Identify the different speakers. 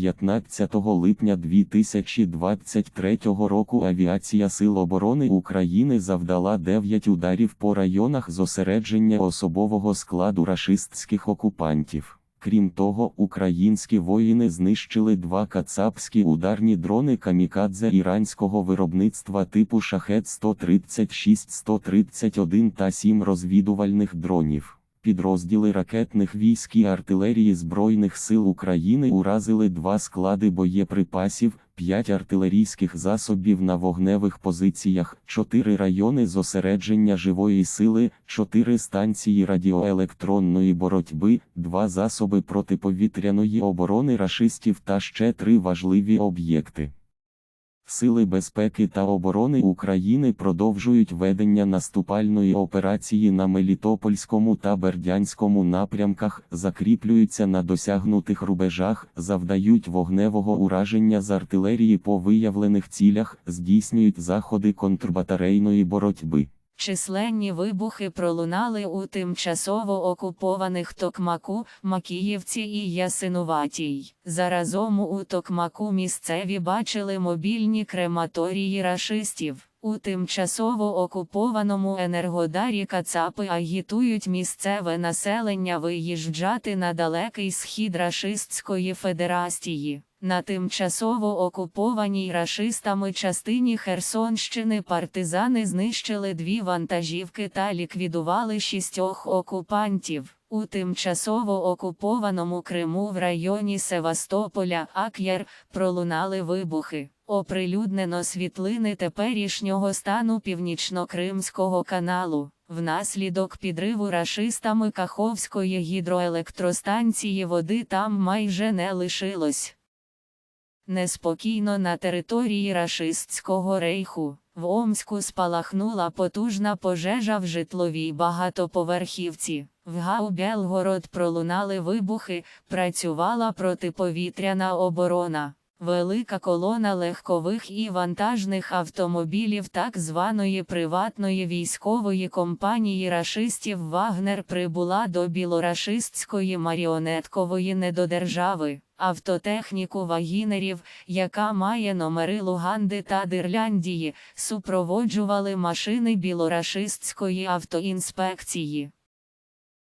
Speaker 1: 15 липня 2023 року авіація Сил оборони України завдала 9 ударів по районах зосередження особового складу рашистських окупантів. Крім того, українські воїни знищили два кацапські ударні дрони камікадзе іранського виробництва типу Шахет 136 131 та 7 розвідувальних дронів. Підрозділи ракетних військ і артилерії Збройних сил України уразили два склади боєприпасів, 5 артилерійських засобів на вогневих позиціях, 4 райони зосередження живої сили, 4 станції радіоелектронної боротьби, 2 засоби протиповітряної оборони рашистів та ще 3 важливі об'єкти. Сили безпеки та оборони України продовжують ведення наступальної операції на Мелітопольському та Бердянському напрямках, закріплюються на досягнутих рубежах, завдають вогневого ураження з артилерії по виявлених цілях, здійснюють заходи контрбатарейної боротьби.
Speaker 2: Численні вибухи пролунали у тимчасово окупованих Токмаку, Макіївці і Ясинуватій. Заразом у Токмаку місцеві бачили мобільні крематорії рашистів. У тимчасово окупованому енергодарі Кацапи агітують місцеве населення виїжджати на далекий схід Рашистської Федерації. На тимчасово окупованій рашистами частині Херсонщини партизани знищили дві вантажівки та ліквідували шістьох окупантів. У тимчасово окупованому Криму в районі Севастополя Ак'єр пролунали вибухи. Оприлюднено світлини теперішнього стану північно-кримського каналу. Внаслідок підриву рашистами Каховської гідроелектростанції води там майже не лишилось. Неспокійно на території рашистського рейху. В Омську спалахнула потужна пожежа в житловій багатоповерхівці. В Гау Белгород пролунали вибухи, працювала протиповітряна оборона. Велика колона легкових і вантажних автомобілів так званої приватної військової компанії рашистів Вагнер прибула до білорашистської маріонеткової недодержави. Автотехніку вагінерів, яка має номери Луганди та Дирляндії, супроводжували машини білорашистської автоінспекції.